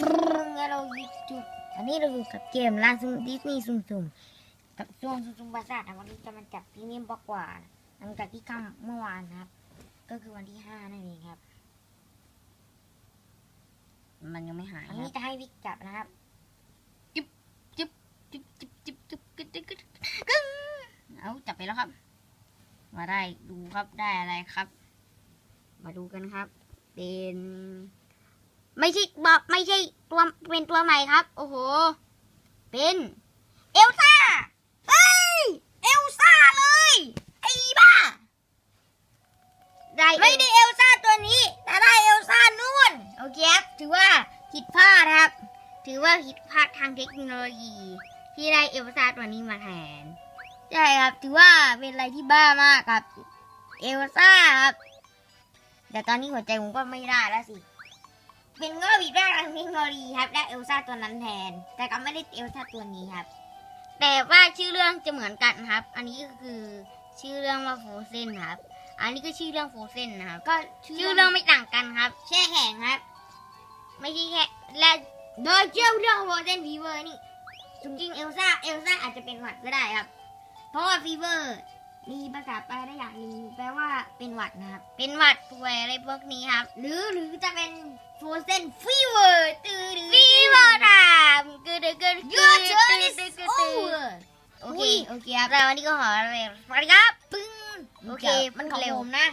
ปรึ้งแล้วเราหยิบจุดอันนี้เราอยู่กับเกมล่าสุดดิสนีย์ซุ่มๆกับช่วงซุ่มๆประสาทนะวันนี้จะมาจับพรีเมียมบอกกว่าหลังจากที่ค่ำเมื่อวานนะครับ ก็คือวันที่ห้านั่นเองครับ มันยังไม่หายอันคนี้รับจะให้วิกจับนะครับจิ๊บจิ๊บจิ๊บจิ๊บจิ๊บจิ๊บกึ๊ดกึ๊ดกึ๊ดกึ๊ดเอาจับไปแล้วครับ มาได้ดูครับได้อะไรครับ มาดูกันครับ เป็น ไม่ใช่บอกไม่ใช่ตัวเป็นตัวใหม่ครับ โอ้โห เป็นเอลซ่าเฮ้ยเอลซ่าเลยไอ้บ้าได้ไม่ได้เอลซ่าตัวนี้แต่ได้เอลซ่านู่นโอเคครับถือว่าผิดพลาดครับ ถือว่าผิดพลาดทางเทคโนโลยี ที่ได้เอลซ่าตัวนี้มาแทนใช่ครับถือว่าเป็นอะไรที่บ้ามากครับเอลซ่าครับแต่ตอนนี้หัวใจผมก็ไม่ได้แล้วสิ เป็นก็ผิดพลาดทางเทคโนโลยีครับได้เอลซ่าตัวนั้นแทน แต่ก็ไม่ได้เอลซ่าตัวนี้ครับ แต่ว่าชื่อเรื่องจะเหมือนกันครับ อันนี้ก็คือชื่อเรื่องว่าโฟเซนครับ อันนี้ก็ชื่อเรื่องโฟเซนนะครับ ก็ชื่อเรื่องไม่ต่างกันครับ แช่แข็งครับ ไม่ใช่แค่และโดยเชื่อเรื่องโรเซนฟีเวอร์นี่จริงๆเอลซ่าเอลซ่าอาจจะเป็นหวัดก็ได้ครับ เพราะว่าฟีเวอร์ มีภาษาแปลได้อย่างหนึ่งแปลว่าเป็นหวัดนะครับ เป็นหวัดป่วยอะไรพวกนี้ครับ หรือหรือจะเป็นโฟเซนฟีเวอร์ตื่นฟีเวอร์ถามกึดกึดยูเจอร์นิสโอเวอร์โอเค โอเคครับแล้ววันนี้ก็ขอเลยสวัสดีครับ ปึ้ง โอเค มันของเร็วผมนะ